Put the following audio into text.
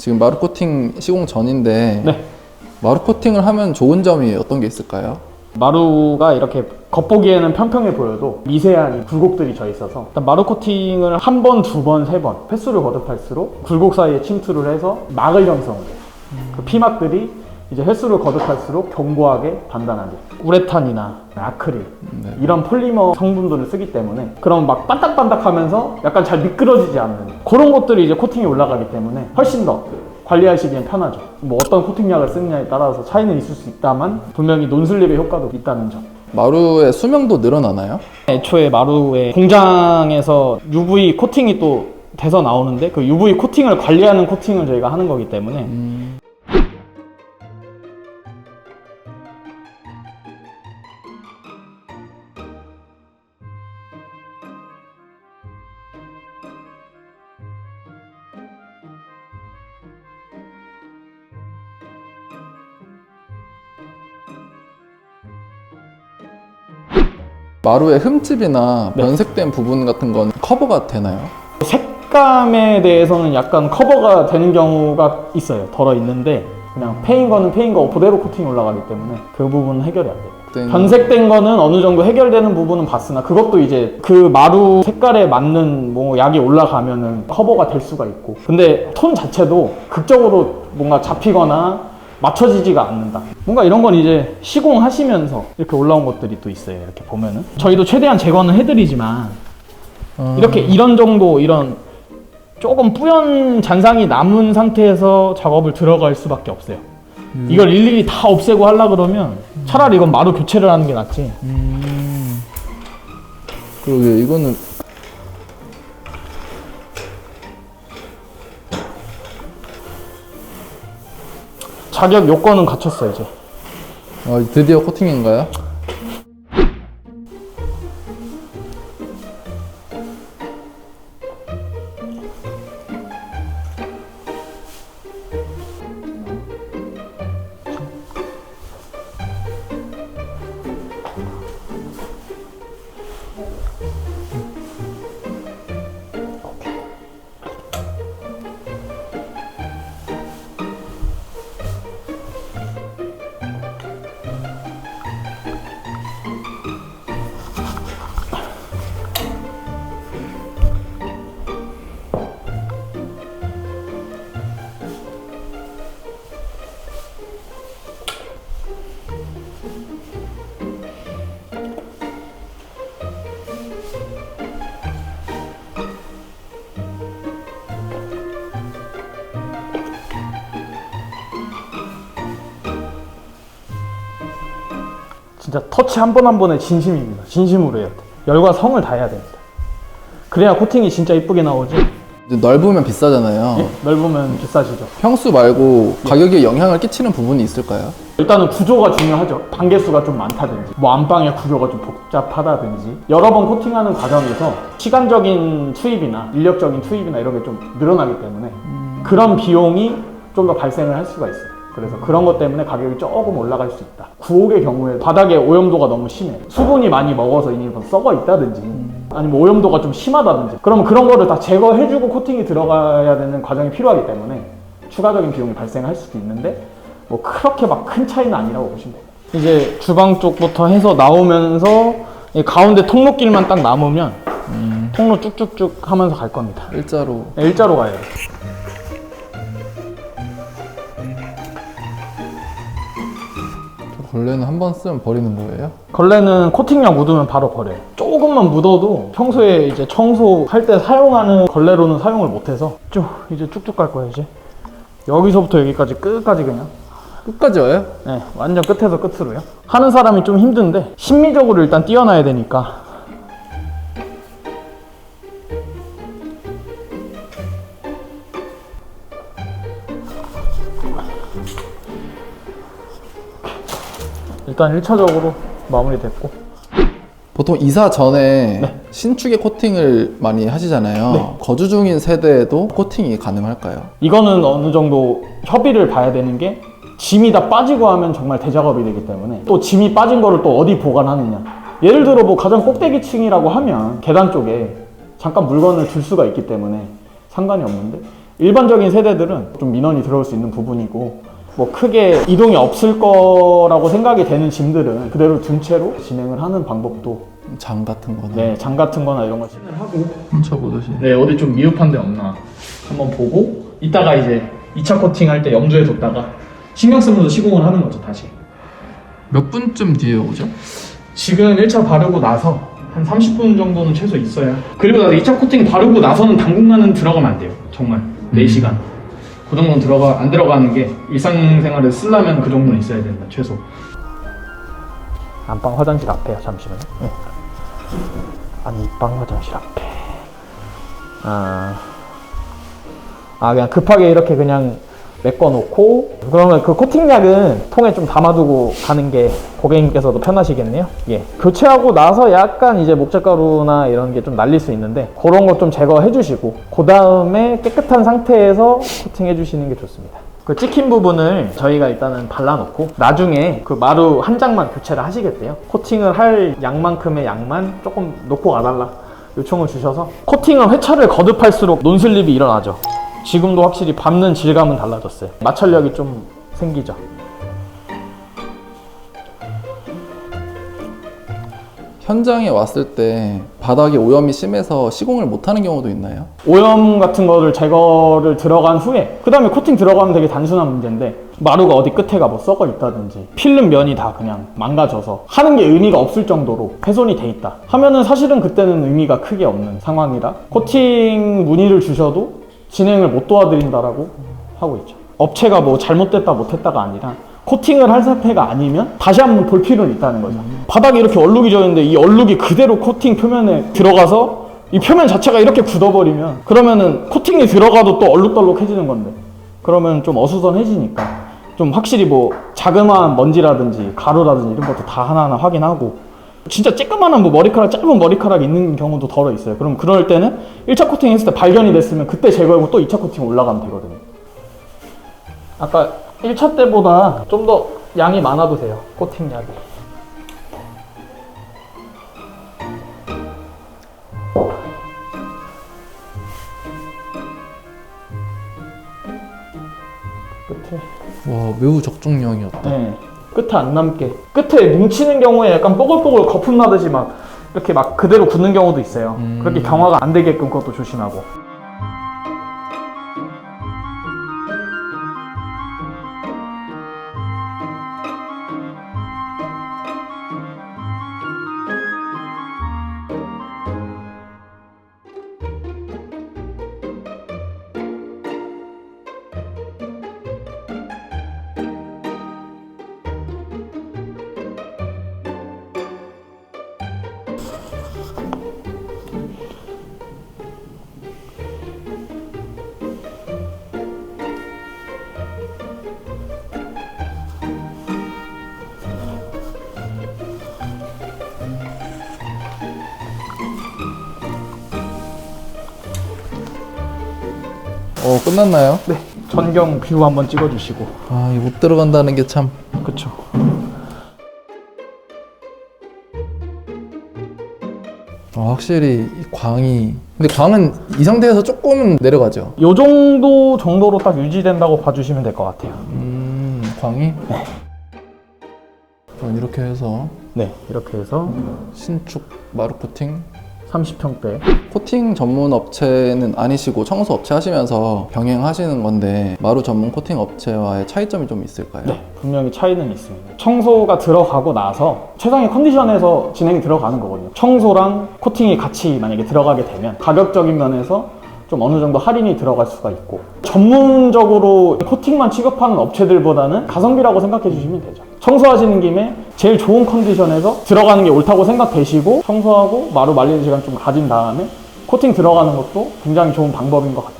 지금 마루 코팅 시공 전인데 네. 마루 코팅을 하면 좋은 점이 어떤 게 있을까요? 마루가 이렇게 겉보기에는 평평해 보여도 미세한 굴곡들이 져 있어서 일단 마루 코팅을 한 번, 두 번, 세 번 횟수를 거듭할수록 굴곡 사이에 침투를 해서 막을 형성을 해요. 그 피막들이 이제 횟수를 거듭할수록 견고하게 단단하게 우레탄이나 아크릴 네. 이런 폴리머 성분들을 쓰기 때문에 그럼 막 반딱반딱하면서 약간 잘 미끄러지지 않는 그런 것들이 이제 코팅이 올라가기 때문에 훨씬 더 관리하시기엔 편하죠. 뭐 어떤 코팅약을 쓰느냐에 따라서 차이는 있을 수 있다만 분명히 논슬립의 효과도 있다는 점. 마루의 수명도 늘어나나요? 애초에 마루의 공장에서 UV 코팅이 또 돼서 나오는데 그 UV 코팅을 관리하는 코팅을 저희가 하는 거기 때문에 마루의 흠집이나 네. 변색된 부분 같은 건 커버가 되나요? 색감에 대해서는 약간 커버가 되는 경우가 있어요. 덜어 있는데 그냥 페인 거는 페인 거 그대로 코팅이 올라가기 때문에 그 부분은 해결이 안 돼요. 네. 변색된 거는 어느 정도 해결되는 부분은 봤으나 그것도 이제 그 마루 색깔에 맞는 뭐 약이 올라가면은 커버가 될 수가 있고 근데 톤 자체도 극적으로 뭔가 잡히거나 맞춰지지가 않는다. 뭔가 이런 건 이제 시공하시면서 이렇게 올라온 것들이 또 있어요. 이렇게 보면은 저희도 최대한 제거는 해드리지만 이렇게 이런 정도 이런 조금 뿌연 잔상이 남은 상태에서 작업을 들어갈 수밖에 없어요. 이걸 일일이 다 없애고 하려 그러면 차라리 이건 마루 교체를 하는 게 낫지. 그러게 이거는 자격 요건은 갖췄어요 이제. 어, 드디어 코팅인가요? 진짜 터치 한 번 한 번에 진심입니다. 진심으로 해야 돼. 열과 성을 다해야 됩니다. 그래야 코팅이 진짜 이쁘게 나오지. 이제 넓으면 비싸잖아요. 예? 넓으면 비싸지죠. 평수 말고 가격에 영향을 끼치는 부분이 있을까요? 일단은 구조가 중요하죠. 단계수가 좀 많다든지, 뭐 안방의 구조가 좀 복잡하다든지, 여러 번 코팅하는 과정에서 시간적인 투입이나 인력적인 투입이나 이런 게 좀 늘어나기 때문에 그런 비용이 좀 더 발생을 할 수가 있어요. 그래서 그런 것 때문에 가격이 조금 올라갈 수 있다. 구옥의 경우에 바닥에 오염도가 너무 심해. 수분이 많이 먹어서 이미 뭐 썩어 있다든지, 아니면 오염도가 좀 심하다든지, 그러면 그런 거를 다 제거해주고 코팅이 들어가야 되는 과정이 필요하기 때문에 추가적인 비용이 발생할 수도 있는데, 뭐 그렇게 막 큰 차이는 아니라고 보시면 돼요. 이제 주방 쪽부터 해서 나오면서 이 가운데 통로길만 딱 남으면 통로 쭉쭉쭉 하면서 갈 겁니다. 일자로 네, 일자로 가요. 걸레는 한 번 쓰면 버리는 거예요? 걸레는 코팅약 묻으면 바로 버려요. 조금만 묻어도 평소에 이제 청소할 때 사용하는 걸레로는 사용을 못해서 쭉 이제 쭉쭉 갈 거예요 이제. 여기서부터 여기까지 끝까지 그냥. 끝까지 와요? 네, 완전 끝에서 끝으로요. 하는 사람이 좀 힘든데 심미적으로 일단 뛰어나야 되니까 일단 1차적으로 마무리됐고 보통 이사 전에 신축에 코팅을 많이 하시잖아요. 네. 거주 중인 세대에도 코팅이 가능할까요? 이거는 어느 정도 협의를 봐야 되는 게 짐이 다 빠지고 하면 정말 대작업이 되기 때문에 또 짐이 빠진 거를 또 어디 보관하느냐 예를 들어 뭐 가장 꼭대기층이라고 하면 계단 쪽에 잠깐 물건을 둘 수가 있기 때문에 상관이 없는데 일반적인 세대들은 좀 민원이 들어올 수 있는 부분이고 뭐 크게 이동이 없을 거라고 생각이 되는 짐들은 그대로 둔 채로 진행을 하는 방법도 장 같은 거나 네, 장 같은 거나 이런 걸 신을 하고 훔쳐 보듯이. 네, 어디 좀 미흡한 데 없나 한번 보고 이따가 이제 2차 코팅 할 때 염두에 뒀다가 신경 쓰면서 시공을 하는 거죠, 다시. 몇 분쯤 뒤에 오죠? 지금 1차 바르고 나서 한 30분 정도는 최소 있어야. 그리고 나서 2차 코팅 바르고 나서는 당분간은 들어가면 안 돼요. 정말. 4시간. 그 정도는 들어가, 안 들어가는 게 일상생활에 쓰려면 그 정도는 있어야 된다, 최소. 안방 화장실 앞에요, 잠시만요. 안방 화장실 앞에. 아. 아, 그냥 급하게 이렇게 그냥 메꿔놓고, 그러면 그 코팅약은 통에 좀 담아두고 가는 게 고객님께서도 편하시겠네요. 예. 교체하고 나서 약간 이제 목재가루나 이런 게 좀 날릴 수 있는데, 그런 거 좀 제거해 주시고, 그 다음에 깨끗한 상태에서 코팅해 주시는 게 좋습니다. 그 찍힌 부분을 저희가 일단은 발라놓고 나중에 그 마루 한 장만 교체를 하시겠대요. 코팅을 할 양만큼의 양만 조금 놓고 가달라 요청을 주셔서 코팅은 회차를 거듭할수록 논슬립이 일어나죠. 지금도 확실히 밟는 질감은 달라졌어요. 마찰력이 좀 생기죠. 현장에 왔을 때 바닥에 오염이 심해서 시공을 못 하는 경우도 있나요? 오염 같은 거를 제거를 들어간 후에 그 다음에 코팅 들어가면 되게 단순한 문제인데 마루가 어디 끝에가 뭐 썩어 있다든지 필름 면이 다 그냥 망가져서 하는 게 의미가 없을 정도로 훼손이 돼 있다 하면은 사실은 그때는 의미가 크게 없는 상황이라 코팅 문의를 주셔도 진행을 못 도와드린다라고 하고 있죠. 업체가 뭐 잘못됐다 못했다가 아니라 코팅을 할 상태가 아니면 다시 한번 볼 필요는 있다는 거죠. 바닥에 이렇게 얼룩이 져 있는데 이 얼룩이 그대로 코팅 표면에 들어가서 이 표면 자체가 이렇게 굳어버리면 그러면은 코팅이 들어가도 또 얼룩덜룩해지는 건데 그러면 좀 어수선해지니까 좀 확실히 뭐 자그마한 먼지라든지 가루라든지 이런 것도 다 하나하나 확인하고 진짜 쬐끄만한 뭐 머리카락 짧은 머리카락 있는 경우도 덜어 있어요 그럼 그럴 때는 1차 코팅 했을 때 발견이 됐으면 그때 제거하고 또 2차 코팅 올라가면 되거든요 아까 1차 때보다 좀 더 양이 많아도 돼요 코팅 약이 끝에 와 매우 적중량이었다. 네. 끝에 안 남게. 끝에 뭉치는 경우에 약간 뽀글뽀글 거품 나듯이 막 이렇게 막 그대로 굳는 경우도 있어요. 음. 그렇게 경화가 안 되게끔 그것도 조심하고 어 끝났나요? 네 전경 뷰 한번 찍어주시고 아 이거 못 들어간다는 게 참. 그쵸 아, 확실히 이 광이. 근데 광은 이 상태에서 조금은 내려가죠. 요 정도 정도로 딱 유지된다고 봐주시면 될 것 같아요 음 광이. 그럼 이렇게 해서 네 이렇게 해서 신축 마루 코팅 30평대 코팅 전문 업체는 아니시고 청소 업체 하시면서 병행하시는 건데 마루 전문 코팅 업체와의 차이점이 좀 있을까요? 네, 분명히 차이는 있습니다. 청소가 들어가고 나서 최상의 컨디션에서 진행이 들어가는 거거든요. 청소랑 코팅이 같이 만약에 들어가게 되면 가격적인 면에서 좀 어느 정도 할인이 들어갈 수가 있고 전문적으로 코팅만 취급하는 업체들보다는 가성비라고 생각해 주시면 되죠. 청소하시는 김에 제일 좋은 컨디션에서 들어가는 게 옳다고 생각되시고 청소하고 마루 말리는 시간 좀 가진 다음에 코팅 들어가는 것도 굉장히 좋은 방법인 것 같다.